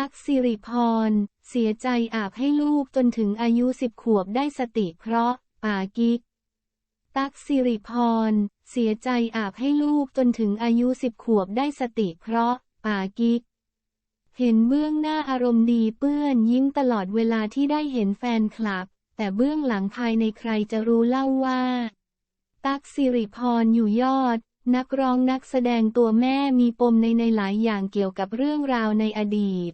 ตั๊กสิริพร เสียใจอาบให้ลูกจนถึงอายุสิบขวบได้สติเพราะป่ากิ๊กตั๊กสิริพร เสียใจอาบให้ลูกจนถึงอายุสิบขวบได้สติเพราะป่ากิ๊กเห็นเบื้องหน้าอารมณ์ดีเปื้อนยิ้มตลอดเวลาที่ได้เห็นแฟนคลับ แต่เบื้องหลังภายในใครจะรู้เล่าว่า ตั๊กสิริพรอยู่ยอดนักร้องนักแสดงตัวแม่มีปมในในหลายอย่างเกี่ยวกับเรื่องราวในอดีต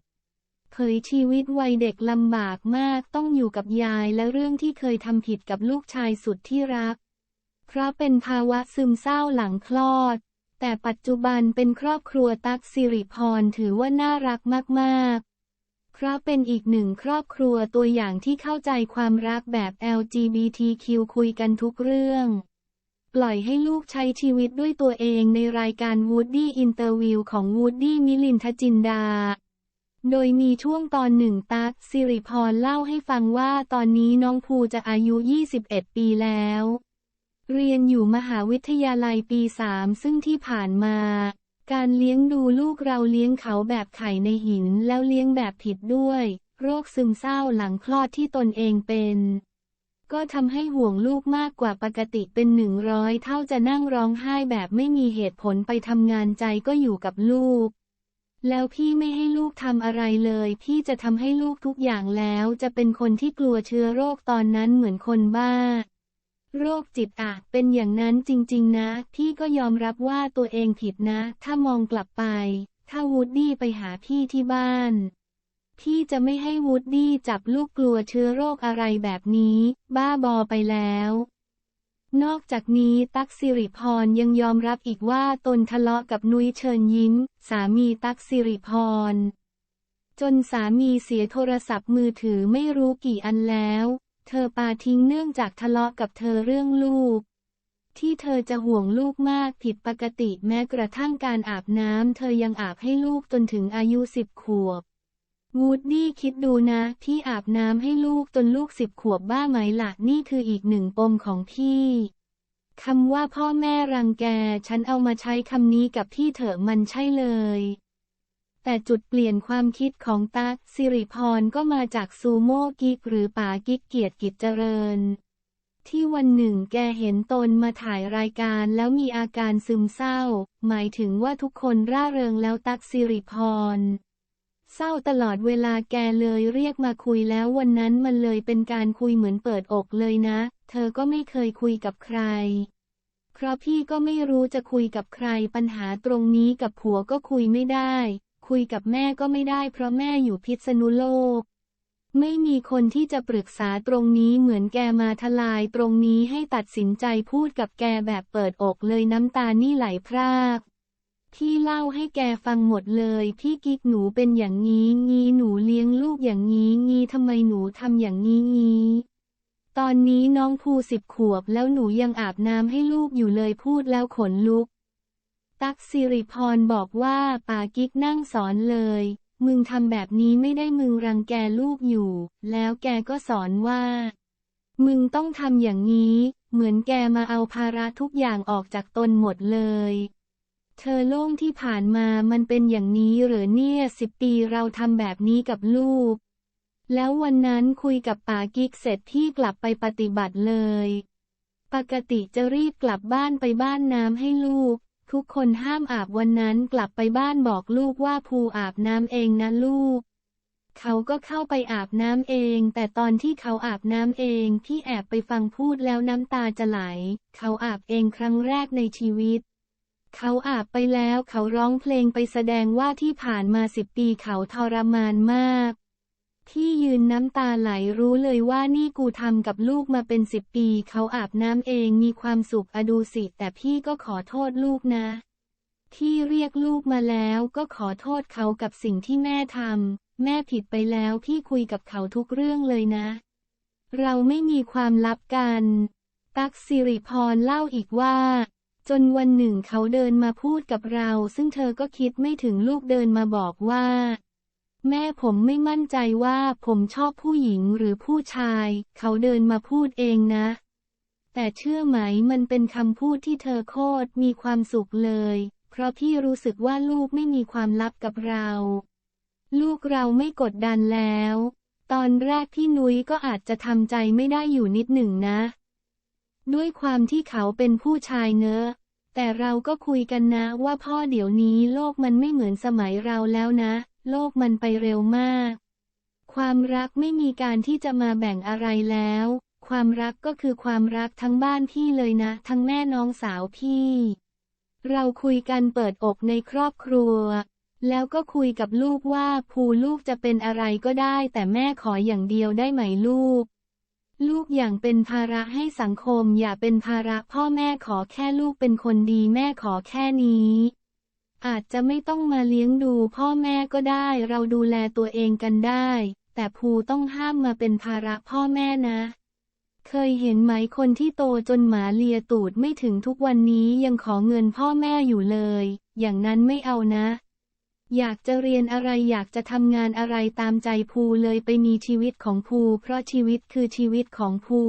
เผยชีวิตวัยเด็กลำบากมากต้องอยู่กับยายและเรื่องที่เคยทำผิดกับลูกชายสุดที่รัก เพราะเป็นภาวะซึมเศร้าหลังคลอด แต่ปัจจุบันเป็นครอบครัวตักสิริพรถือว่าน่ารักมากๆ เพราะเป็นอีกหนึ่งครอบครัวตัวอย่างที่เข้าใจความรักแบบ LGBTQ คุยกันทุกเรื่องปล่อยให้ลูกใช้ชีวิตด้วยตัวเองในรายการ Woody Interview ของ Woody มิลินทจินดา โดยมีช่วงตอนหนึ่งตั๊กสิริพรเล่าให้ฟังว่าตอนนี้น้องภูจะอายุ 21 ปีแล้ว เรียนอยู่มหาวิทยาลัยปีสามซึ่งที่ผ่านมา การเลี้ยงดูลูกเราเลี้ยงเขาแบบไข่ในหินแล้วเลี้ยงแบบผิดด้วย โรคซึมเศร้าหลังคลอดที่ตนเองเป็น ก็ทำให้ห่วงลูกมากกว่าปกติเป็นหนึ่งร้อยเท่าจะนั่งร้องไห้แบบไม่มีเหตุผลไปทำงานใจก็อยู่กับลูก แล้วพี่ไม่ให้ลูกทำอะไรเลย พี่จะทำให้ลูกทุกอย่างแล้ว จะเป็นคนที่กลัวเชื้อโรคตอนนั้นเหมือนคนบ้า โรคจิตอะเป็นอย่างนั้นจริง ๆ นะ พี่ก็ยอมรับว่าตัวเองผิดนะ ถ้ามองกลับไป ถ้าวูดดี้ไปหาพี่ที่บ้าน พี่จะไม่ให้วูดดี้จับลูกกลัวเชื้อโรคอะไรแบบนี้ บ้าบอไปแล้ว นอกจากนี้ตั๊กสิริพรยังยอมรับอีกว่าตนทะเลาะกับนุ้ยเชิญยิ้ม สามีตั๊กสิริพร จนสามีเสียโทรศัพท์มือถือไม่รู้กี่อันแล้ว เธอปาทิ้งเนื่องจากทะเลาะกับเธอเรื่องลูก ที่เธอจะห่วงลูกมากผิดปกติแม้กระทั่งการอาบน้ำเธอยังอาบให้ลูกจนถึงอายุสิบขวบ วูดดี้คิดดูนะพี่อาบน้ำให้ลูกจนลูกสิบขวบบ้าไหมล่ะนี่คืออีกหนึ่งปมของพี่ คำว่าพ่อแม่รังแก ฉันเอามาใช้คำนี้กับพี่เถอะมันใช่เลย แต่จุดเปลี่ยนความคิดของตั๊กสิริพรก็มาจากซูโม่กิกหรือป๋ากิกเกียรติกิจเจริญ ที่วันหนึ่งแกเห็นตนมาถ่ายรายการแล้วมีอาการซึมเศร้า หมายถึงว่าทุกคนร่าเริงแล้วตั๊กสิริพร เศร้าตลอดเวลาแกเลยเรียกมาคุยแล้ววันนั้นมันเลยเป็นการคุยเหมือนเปิดอกเลยนะ เธอก็ไม่เคยคุยกับใคร เพราะพี่ก็ไม่รู้จะคุยกับใครปัญหาตรงนี้กับผัวก็คุยไม่ได้ คุยกับแม่ก็ไม่ได้เพราะแม่อยู่พิษณุโลก ไม่มีคนที่จะปรึกษาตรงนี้เหมือนแกมาทลายตรงนี้ให้ตัดสินใจพูดกับแกแบบเปิดอกเลยน้ำตานี่ไหลพราก พี่เล่าให้แกฟังหมดเลยพี่กิ๊กหนูเป็นอย่างนี้งี้หนูเลี้ยงลูกอย่างนี้งี้ทำไมหนูทำอย่างนี้งี้ตอนนี้น้องภูสิบขวบแล้วหนูยังอาบน้ำให้ลูกอยู่เลยพูดแล้วขนลุก ตั๊กสิริพรบอกว่าป่ากิ๊กนั่งสอนเลย มึงทำแบบนี้ไม่ได้มึงรังแกลูกอยู่ แล้วแกก็สอนว่า มึงต้องทำอย่างนี้ เหมือนแกมาเอาภาระทุกอย่างออกจากตนหมดเลย เธอโล่งที่ผ่านมามันเป็นอย่างนี้หรือเนี่ยสิบปีเราทำแบบนี้กับลูก แล้ววันนั้นคุยกับป๋ากิ๊กเสร็จที่กลับไปปฏิบัติเลย ปกติจะรีบกลับบ้านไปบ้านน้ำให้ลูก ทุกคนห้ามอาบวันนั้นกลับไปบ้านบอกลูกว่าภูอาบน้ำเองนะลูก เขาก็เข้าไปอาบน้ำเอง แต่ตอนที่เขาอาบน้ำเองพี่แอบไปฟังพูดแล้วน้ำตาจะไหล เขาอาบเองครั้งแรกในชีวิต เขาอาบไปแล้วเขาร้องเพลงไปแสดงว่าที่ผ่านมาสิบปีเขาทรมานมาก ที่ยืนน้ำตาไหลรู้เลยว่านี่กูทำกับลูกมาเป็นสิบปี เขาอาบน้ำเองมีความสุขอดูสิ แต่พี่ก็ขอโทษลูกนะ ที่เรียกลูกมาแล้วก็ขอโทษเขากับสิ่งที่แม่ทำแม่ผิดไปแล้วพี่คุยกับเขาทุกเรื่องเลยนะ เราไม่มีความลับกัน ตักสิริพรเล่าอีกว่า จนวันหนึ่งเขาเดินมาพูดกับเรา ซึ่งเธอก็คิดไม่ถึงลูกเดินมาบอกว่า แม่ผมไม่มั่นใจว่าผมชอบผู้หญิงหรือผู้ชาย เขาเดินมาพูดเองนะ แต่เชื่อไหมมันเป็นคำพูดที่เธอโคตรมีความสุขเลย เพราะพี่รู้สึกว่าลูกไม่มีความลับกับเรา ลูกเราไม่กดดันแล้ว ตอนแรกพี่นุ้ยก็อาจจะทำใจไม่ได้อยู่นิดหนึ่งนะ ด้วยความที่เขาเป็นผู้ชายเนอะ แต่เราก็คุยกันนะว่าพ่อเดี๋ยวนี้โลกมันไม่เหมือนสมัยเราแล้วนะ โลกมันไปเร็วมาก ความรักไม่มีการที่จะมาแบ่งอะไรแล้ว ความรักก็คือความรักทั้งบ้านพี่เลยนะ ทั้งแม่น้องสาวพี่ เราคุยกันเปิดอกในครอบครัว แล้วก็คุยกับลูกว่าภูลูกจะเป็นอะไรก็ได้ แต่แม่ขออย่างเดียวได้ไหมลูก ลูกอย่างเป็นภาระให้สังคมอย่าเป็นภาระพ่อแม่ขอแค่ลูกเป็นคนดีแม่ขอแค่นี้ อาจจะไม่ต้องมาเลี้ยงดูพ่อแม่ก็ได้เราดูแลตัวเองกันได้ แต่ภูต้องห้ามมาเป็นภาระพ่อแม่นะ เคยเห็นไหมคนที่โตจนหมาเลียตูดไม่ถึงทุกวันนี้ยังขอเงินพ่อแม่อยู่เลย อย่างนั้นไม่เอานะ อยากจะเรียนอะไรอยากจะทำงานอะไรตามใจภูเลยไปมีชีวิตของภูเพราะชีวิตคือชีวิตของภู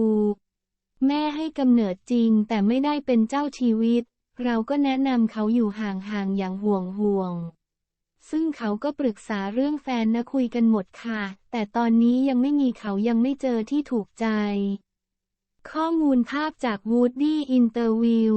แม่ให้กำเนิดจริงแต่ไม่ได้เป็นเจ้าชีวิต เราก็แนะนำเขาอยู่ห่างๆอย่างห่วงห่วง ซึ่งเขาก็ปรึกษาเรื่องแฟนนะคุยกันหมดค่ะ แต่ตอนนี้ยังไม่มีเขายังไม่เจอที่ถูกใจ ข้อมูลภาพจาก Woody Interview